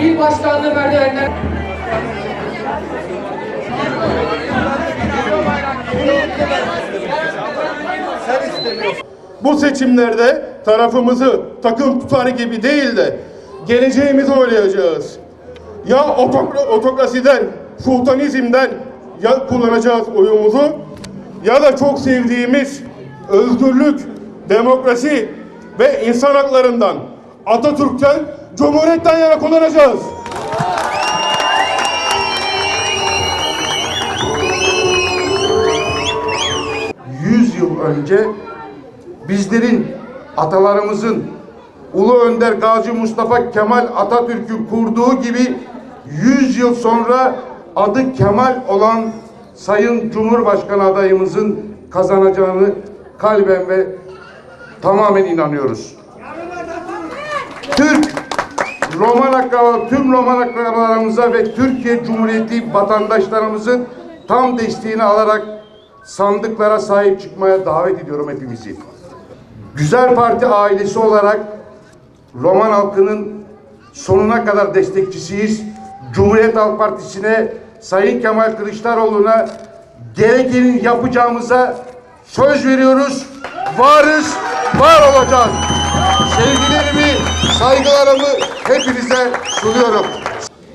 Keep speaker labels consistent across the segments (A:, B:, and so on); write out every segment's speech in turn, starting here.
A: İl başkanlığı merdivenler
B: Bu seçimlerde tarafımızı takım tutar gibi değil de geleceğimizi oynayacağız. Ya otokra- otokrasiden, sultanizmden ya kullanacağız oyumuzu ya da çok sevdiğimiz özgürlük, demokrasi ve insan haklarından Atatürk'ten, Cumhuriyet'ten yana kullanacağız.
C: Yüz yıl önce bizlerin atalarımızın Ulu Önder Gazi Mustafa Kemal Atatürk'ü kurduğu gibi 100 yıl sonra adı Kemal olan Sayın Cumhurbaşkanı adayımızın kazanacağını kalben ve tamamen inanıyoruz. Türk Roman tüm Roman akrabalarımıza ve Türkiye Cumhuriyeti vatandaşlarımızın tam desteğini alarak sandıklara sahip çıkmaya davet ediyorum hepimizi. Güzel Parti ailesi olarak Roman halkının sonuna kadar destekçisiyiz. Cumhuriyet Halk Partisi'ne Sayın Kemal Kılıçdaroğlu'na gerekeni yapacağımıza söz veriyoruz. Varız, var olacağız. Sevgilerimi, saygılarımı hepinize sunuyorum.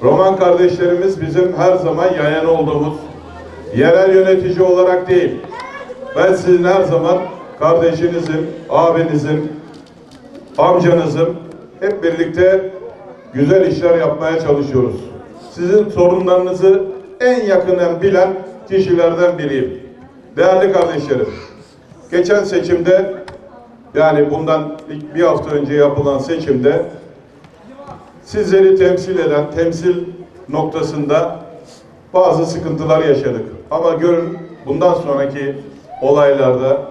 B: Roman kardeşlerimiz bizim her zaman yayan olduğumuz yerel yönetici olarak değil. Ben sizin her zaman kardeşinizim, abinizim, amcanızım. Hep birlikte güzel işler yapmaya çalışıyoruz. Sizin sorunlarınızı en yakından bilen kişilerden biriyim. Değerli kardeşlerim, geçen seçimde yani bundan bir hafta önce yapılan seçimde sizleri temsil eden temsil noktasında bazı sıkıntılar yaşadık. Ama görün bundan sonraki olaylarda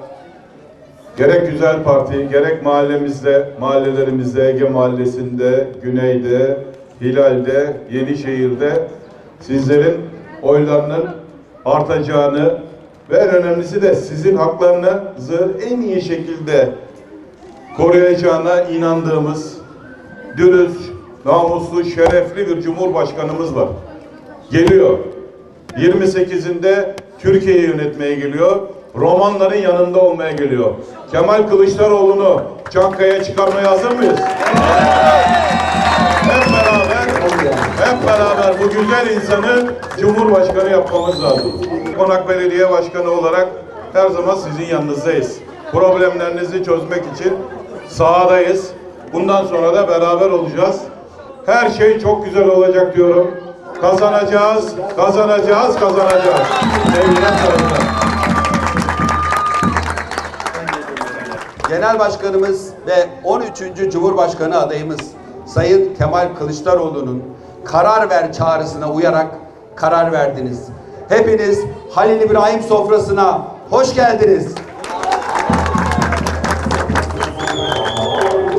B: gerek Güzel Parti, gerek mahallemizde, mahallelerimizde, Ege Mahallesi'nde, Güney'de, Hilal'de, Yenişehir'de sizlerin oylarının artacağını ve en önemlisi de sizin haklarınızı en iyi şekilde koruyacağına inandığımız dürüst, namuslu, şerefli bir cumhurbaşkanımız var. Geliyor. 28'inde Türkiye'yi yönetmeye geliyor. Romanların yanında olmaya geliyor. Kemal Kılıçdaroğlu'nu Çankaya'ya çıkarmaya hazır mıyız? Hep beraber, hep beraber bu güzel insanı Cumhurbaşkanı yapmamız lazım. Konak Belediye Başkanı olarak her zaman sizin yanınızdayız. Problemlerinizi çözmek için sahadayız. Bundan sonra da beraber olacağız. Her şey çok güzel olacak diyorum. Kazanacağız, kazanacağız, kazanacağız.
D: Genel Başkanımız ve 13. Cumhurbaşkanı adayımız Sayın Kemal Kılıçdaroğlu'nun karar ver çağrısına uyarak karar verdiniz. Hepiniz Halil İbrahim sofrasına hoş geldiniz.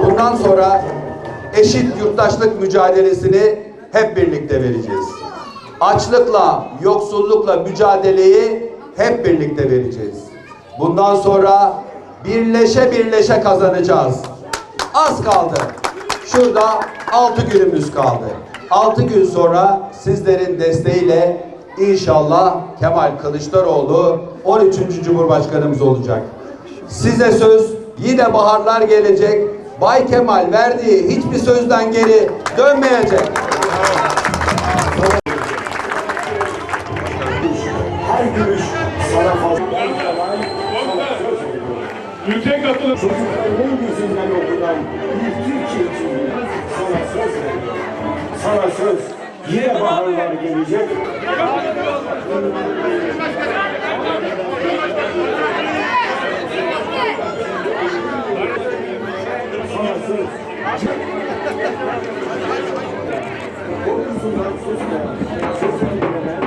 D: Bundan sonra eşit yurttaşlık mücadelesini hep birlikte vereceğiz. Açlıkla, yoksullukla mücadeleyi hep birlikte vereceğiz. Bundan sonra birleşe birleşe kazanacağız. Az kaldı. Şurada altı günümüz kaldı. Altı gün sonra sizlerin desteğiyle inşallah Kemal Kılıçdaroğlu 13. Cumhurbaşkanımız olacak. Size söz yine baharlar gelecek. Bay Kemal verdiği hiçbir sözden geri dönmeyecek.
E: Her gülüş sana fazla.
B: Ülke katılım.
E: Yüzünden okudan bir Türkçe için sana söz veriyorum. Sana söz. Yine baharlar gelecek. Sana söz. Korkusundan susmayan, söz vermeden,